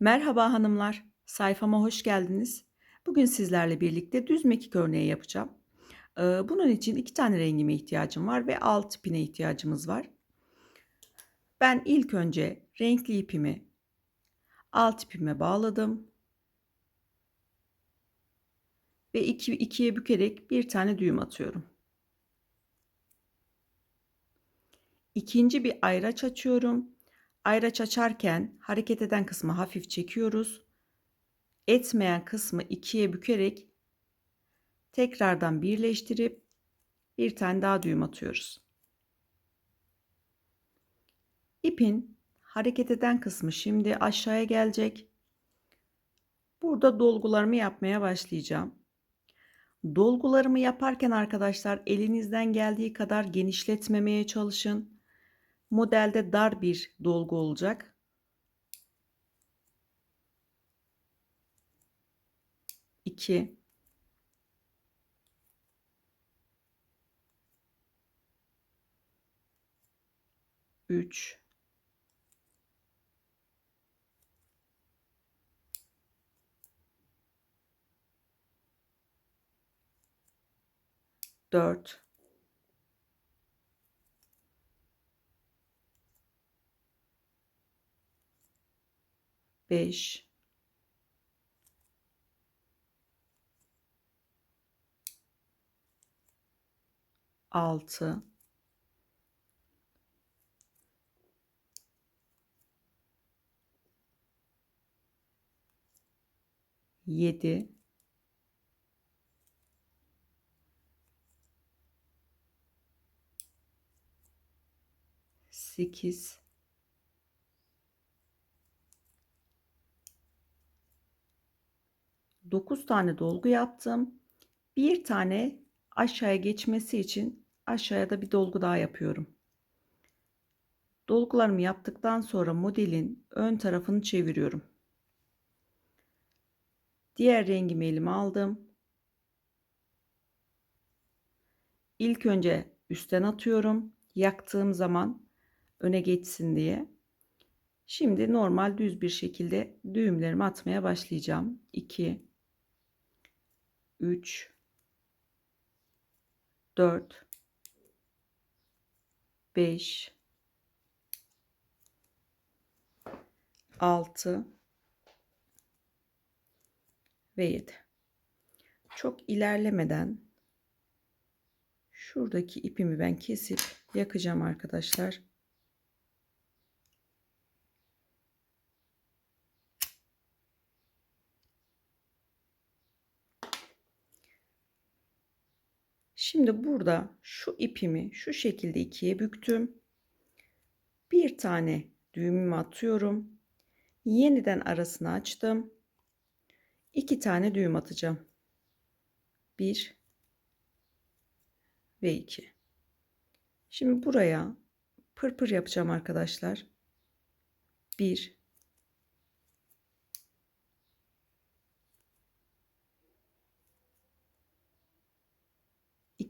Merhaba hanımlar, sayfama hoş geldiniz. Bugün sizlerle birlikte düz mekik örneği yapacağım. Ee, Bunun için iki tane rengime ihtiyacım var ve alt ipine ihtiyacımız var. Ben ilk önce renkli ipimi alt ipime bağladım. Ve iki, ikiye bükerek bir tane düğüm atıyorum. İkinci bir ayraç açıyorum. Ayraç açarken hareket eden kısmı hafif çekiyoruz. Etmeyen kısmı ikiye bükerek tekrardan birleştirip bir tane daha düğüm atıyoruz. İpin hareket eden kısmı şimdi aşağıya gelecek. Burada dolgularımı yapmaya başlayacağım. Dolgularımı yaparken arkadaşlar elinizden geldiği kadar genişletmemeye çalışın. Modelde dar bir dolgu olacak. İki. Üç. Dört. 5 6 7 8 9 tane dolgu yaptım. Bir tane aşağıya geçmesi için aşağıya da bir dolgu daha yapıyorum. Dolgularımı yaptıktan sonra modelin ön tarafını çeviriyorum. Diğer rengimi elime aldım. İlk önce üstten atıyorum. Yaktığım zaman öne geçsin diye. Şimdi normal düz bir şekilde düğümlerimi atmaya başlayacağım. 2 3 4 5 6 ve 7. Çok ilerlemeden şuradaki ipimi ben kesip yakacağım arkadaşlar. Şimdi burada şu ipimi şu şekilde ikiye büktüm. Bir tane düğümümü atıyorum. Yeniden arasını açtım. İki tane düğüm atacağım. Bir ve iki. Şimdi buraya pırpır yapacağım arkadaşlar. Bir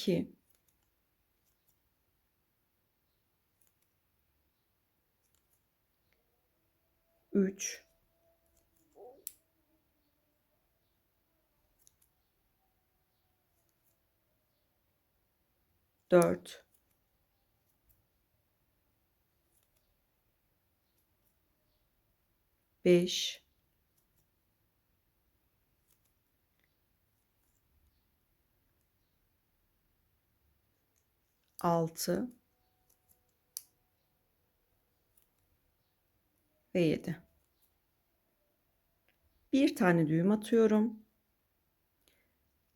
2 3 4 5 6 ve 7. Bir tane düğüm atıyorum.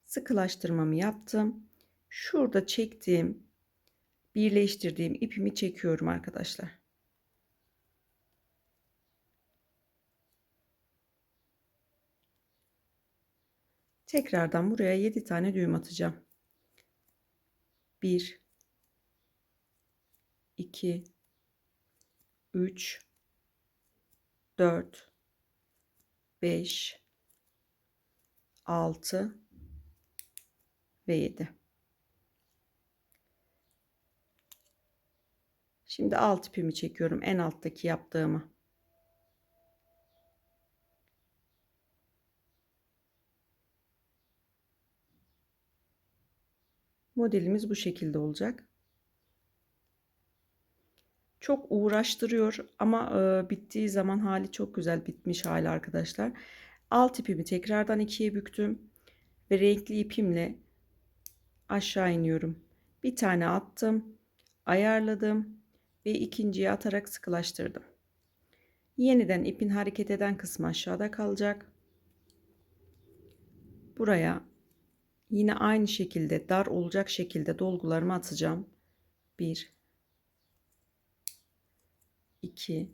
Sıkılaştırmamı yaptım. Şurada çektiğim, birleştirdiğim ipimi çekiyorum arkadaşlar. Tekrardan buraya 7 tane düğüm atacağım. 1 2 3 4 5 6 ve 7. Şimdi alt ipimi çekiyorum en alttaki yaptığımı. Modelimiz bu şekilde olacak. Çok uğraştırıyor ama e, bittiği zaman hali çok güzel bitmiş hali arkadaşlar. Alt ipimi tekrardan ikiye büktüm ve renkli ipimle aşağı iniyorum. Bir tane attım, ayarladım ve ikinciyi atarak sıkılaştırdım. Yeniden ipin hareket eden kısmı aşağıda kalacak. Buraya yine aynı şekilde dar olacak şekilde dolgularımı atacağım. 1 2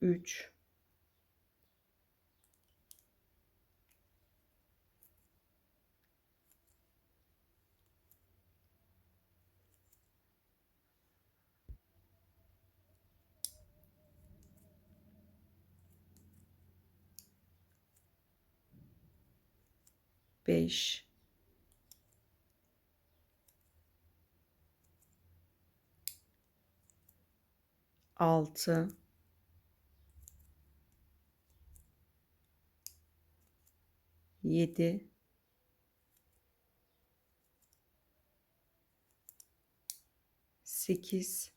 3 5 6 7 8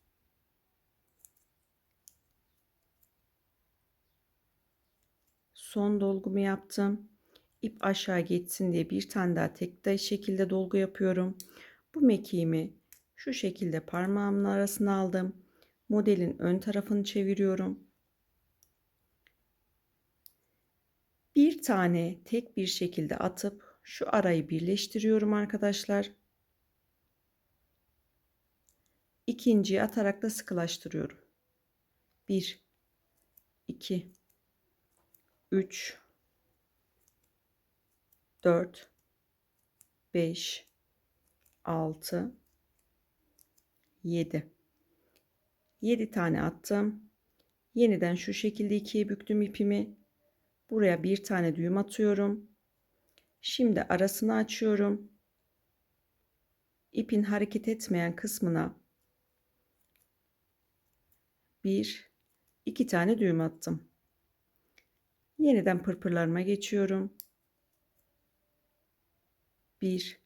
son dolgumu yaptım ip aşağı geçsin diye bir tane daha tek de şekilde dolgu yapıyorum. Bu mekiğimi şu şekilde parmağımın arasına aldım. Modelin ön tarafını çeviriyorum. Bir tane tek bir şekilde atıp şu arayı birleştiriyorum arkadaşlar. İkinciyi atarak da sıkılaştırıyorum. 1 2 3 4 5 6 7 7 tane attım. Yeniden şu şekilde ikiye büktüm ipimi. Buraya bir tane düğüm atıyorum. Şimdi arasını açıyorum. İpin hareket etmeyen kısmına bir, iki tane düğüm attım. Yeniden pırpırlarıma geçiyorum. 1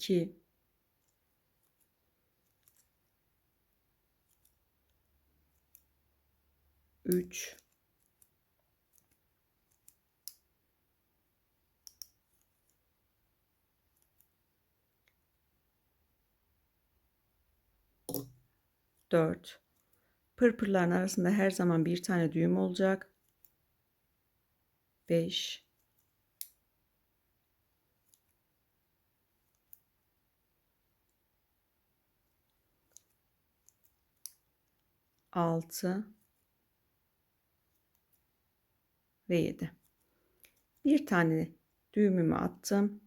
2 3 4 Pırpırların arasında her zaman bir tane düğüm olacak. 5 6 ve 7. Bir tane düğümümü attım.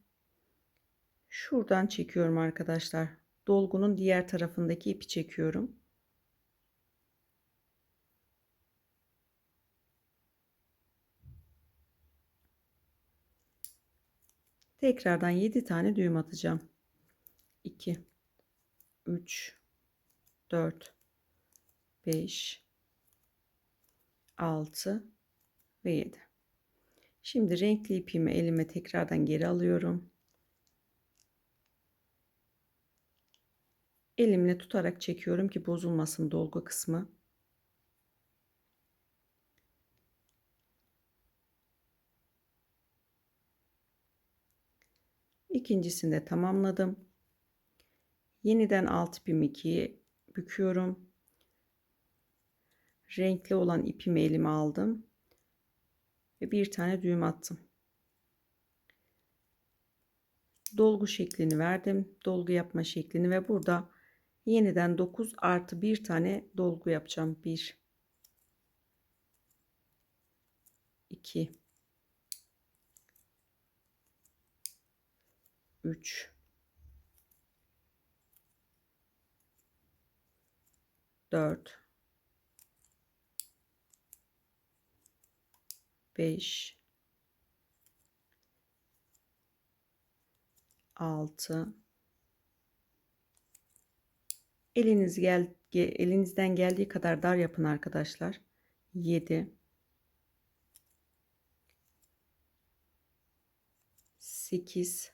Şuradan çekiyorum arkadaşlar. Dolgunun diğer tarafındaki ipi çekiyorum. Tekrardan 7 tane düğüm atacağım. 2 3 4 5 6 ve 7. Şimdi renkli ipimi elime tekrardan geri alıyorum. Elimle tutarak çekiyorum ki bozulmasın dolgu kısmı. İkincisini de tamamladım. Yeniden alt ipimi ikiye büküyorum. Renkli olan ipimi elime aldım. Ve bir tane düğüm attım. Dolgu şeklini verdim. Dolgu yapma şeklini ve burada yeniden 9 artı bir tane dolgu yapacağım. 1 2 3 4 5 6 Eliniz gel ge- elinizden geldiği kadar dar yapın arkadaşlar. 7 8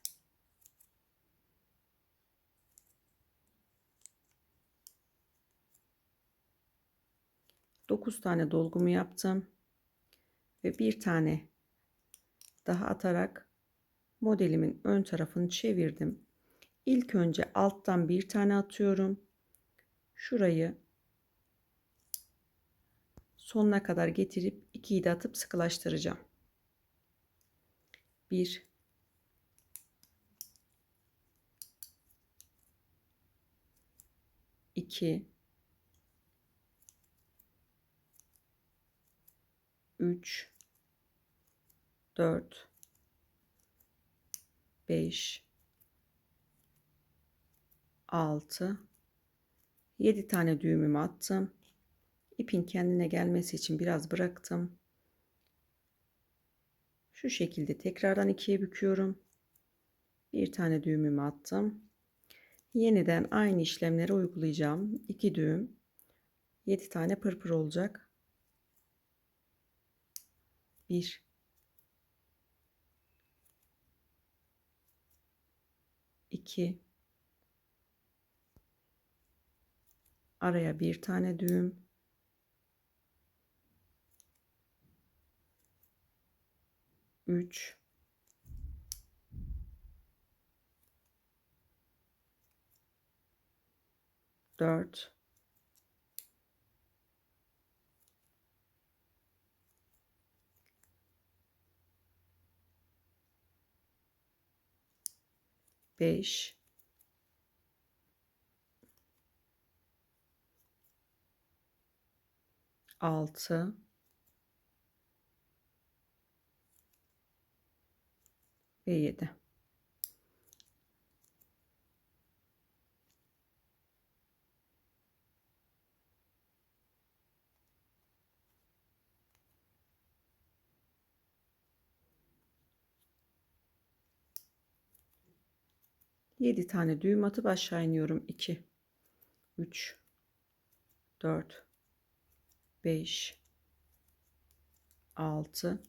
9 tane dolgumu yaptım ve bir tane daha atarak modelimin ön tarafını çevirdim. İlk önce alttan bir tane atıyorum. Şurayı sonuna kadar getirip ikiyi de atıp sıkılaştıracağım. 1 2 3 4 5 6 7 tane düğümümü attım. İpin kendine gelmesi için biraz bıraktım. Şu şekilde tekrardan ikiye büküyorum. Bir tane düğümümü attım. Yeniden aynı işlemleri uygulayacağım. 2 düğüm. 7 tane pırpır olacak. 1 2 araya bir tane düğüm. Üç. Dört beş altı ve yedi. Yedi tane düğüm atıp aşağı iniyorum. 2 3 4 5 6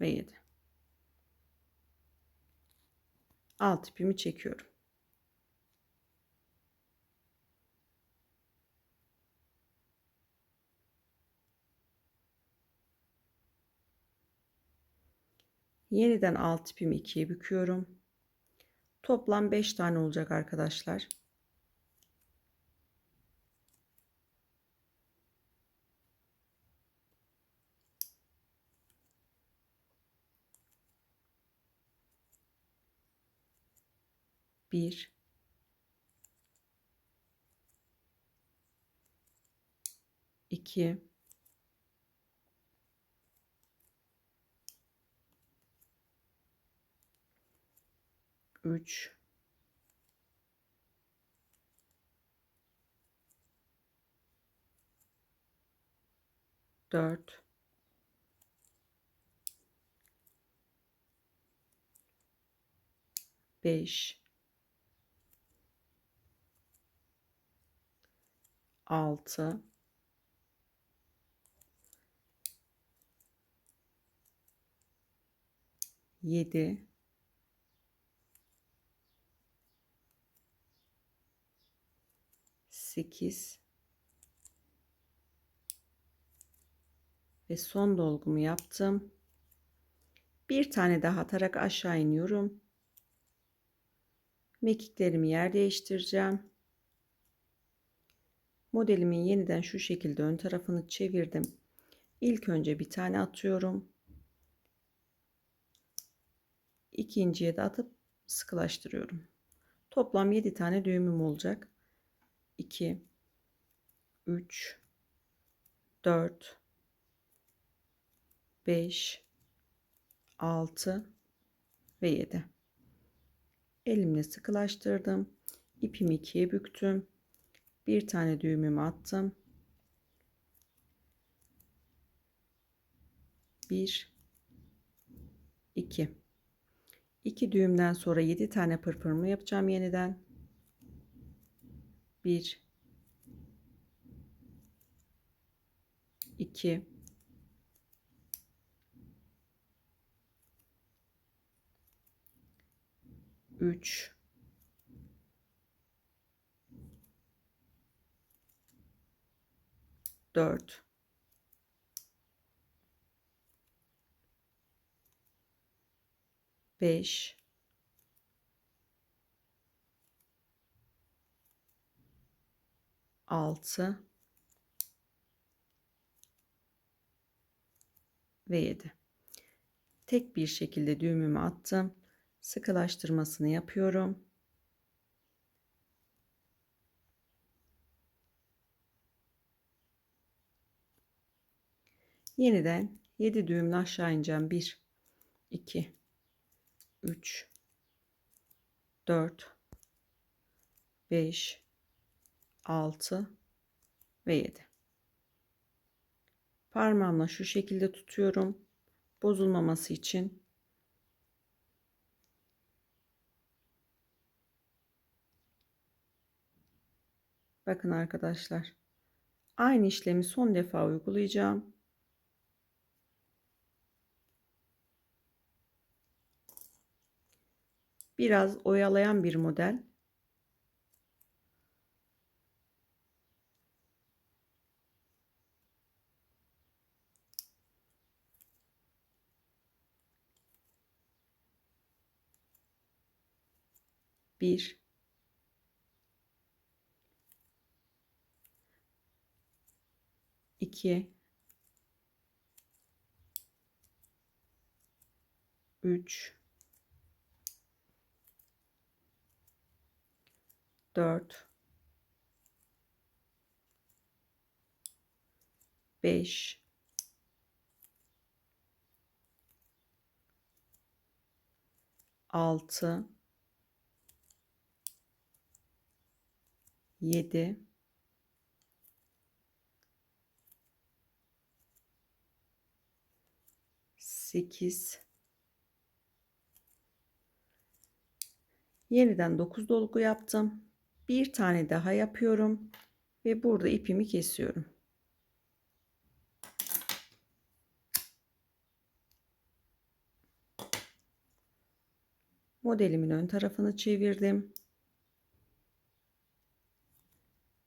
ve 7 alt ipimi çekiyorum. Yeniden alt ipimi ikiye büküyorum toplam 5 tane olacak arkadaşlar. Bir. İki üç. Dört. Beş. Altı. Yedi sekiz ve son dolgumu yaptım. Bir tane daha atarak aşağı iniyorum. Mekiklerimi yer değiştireceğim. Modelimin yeniden şu şekilde ön tarafını çevirdim. İlk önce bir tane atıyorum. İkinciye de atıp sıkılaştırıyorum. Toplam 7 tane düğümüm olacak. 2 3 4 5 6 ve 7 elimle sıkılaştırdım. İpimi ikiye büktüm. Bir tane düğümümü attım. 1 2 2 düğümden sonra 7 tane pırpırımı yapacağım yeniden 1 2 3 4 5 6 ve 7. Tek bir şekilde düğümümü attım. Sıkılaştırmasını yapıyorum. Yeniden 7 düğümle aşağı ineceğim. 1 2 3 4 5 6 ve 7 parmağımla şu şekilde tutuyorum. Bozulmaması için. Bakın arkadaşlar aynı işlemi son defa uygulayacağım. Biraz oyalayan bir model. Bir, iki, üç, 4 5 6 7 8 Yeniden 9 dolgu yaptım bir tane daha yapıyorum ve burada ipimi kesiyorum. Modelimin ön tarafını çevirdim.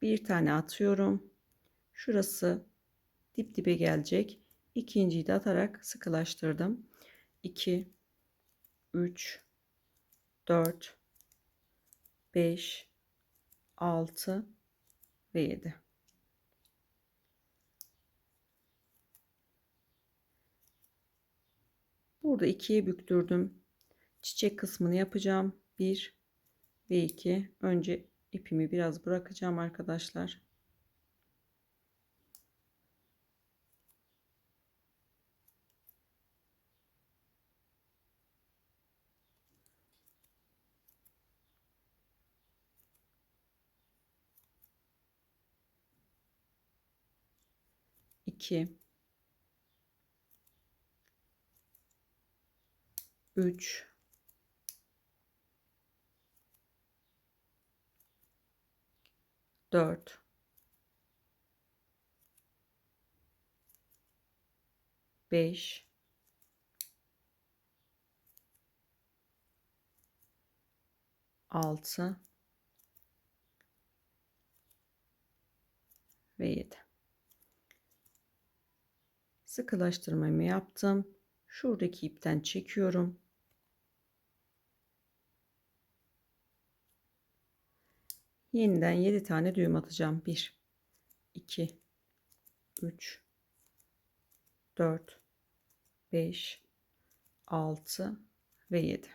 Bir tane atıyorum. Şurası dip dibe gelecek. İkinciyi de atarak sıkılaştırdım. 2 3 4 5 6 ve 7. Burada ikiye büktürdüm. Çiçek kısmını yapacağım. 1 ve 2. Önce ipimi biraz bırakacağım arkadaşlar. 2 3 4 5 6 ve 7 sıkılaştırmamı yaptım. Şuradaki ipten çekiyorum. Yeniden 7 tane düğüm atacağım. 1 2 3 4 5 6 ve 7.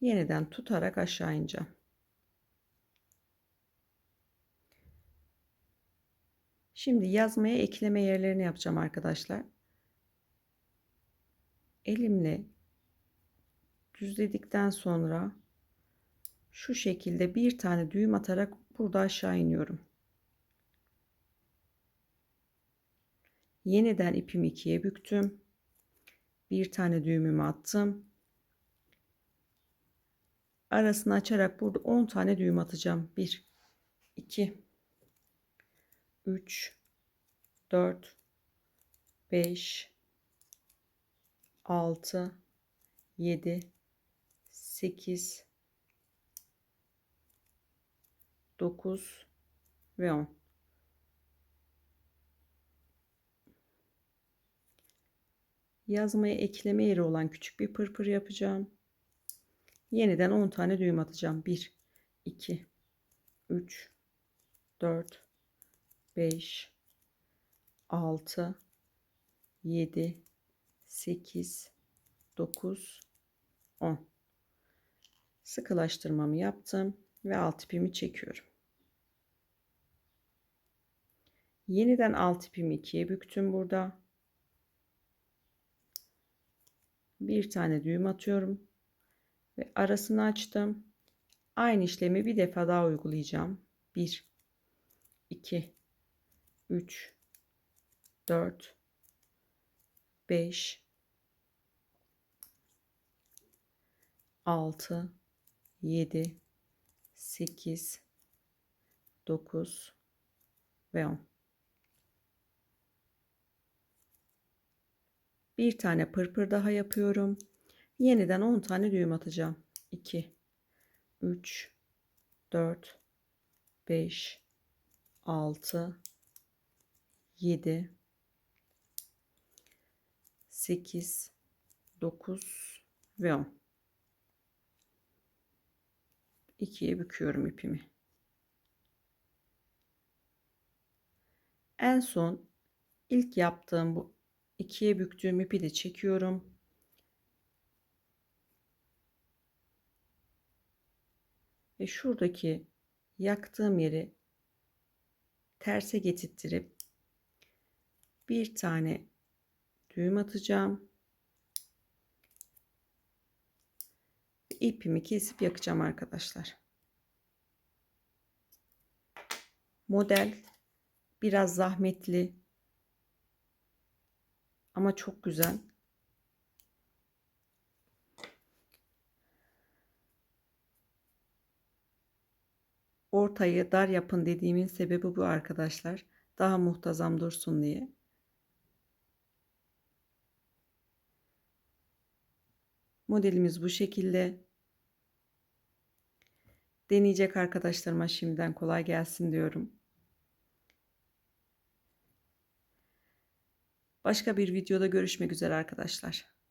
Yeniden tutarak aşağı ineceğim. Şimdi yazmaya ekleme yerlerini yapacağım arkadaşlar. Elimle düzledikten sonra şu şekilde bir tane düğüm atarak burada aşağı iniyorum. Yeniden ipimi ikiye büktüm. Bir tane düğümümü attım. Arasını açarak burada 10 tane düğüm atacağım. 1 2 3 4 5 6 7 8 9 ve 10 yazmaya ekleme yeri olan küçük bir pırpır yapacağım. Yeniden 10 tane düğüm atacağım. 1 2 3 4 5 6 7 8 9 10 sıkılaştırmamı yaptım ve alt ipimi çekiyorum. Yeniden alt ipimi ikiye büktüm burada. Bir tane düğüm atıyorum ve arasını açtım. Aynı işlemi bir defa daha uygulayacağım. 1 2 3 4 5 6 7 8 9 ve 10 bir tane pırpır daha yapıyorum. Yeniden 10 tane düğüm atacağım. 2 3 4 5 6 7 8 9 ve 10 ikiye büküyorum ipimi. En son ilk yaptığım bu ikiye büktüğüm ipi de çekiyorum. Ve şuradaki yaktığım yeri terse getirttirip bir tane düğüm atacağım. ipimi kesip yakacağım arkadaşlar. Model biraz zahmetli ama çok güzel. Ortayı dar yapın dediğimin sebebi bu arkadaşlar. Daha muhtazam dursun diye. Modelimiz bu şekilde. Deneyecek arkadaşlarıma şimdiden kolay gelsin diyorum. Başka bir videoda görüşmek üzere arkadaşlar.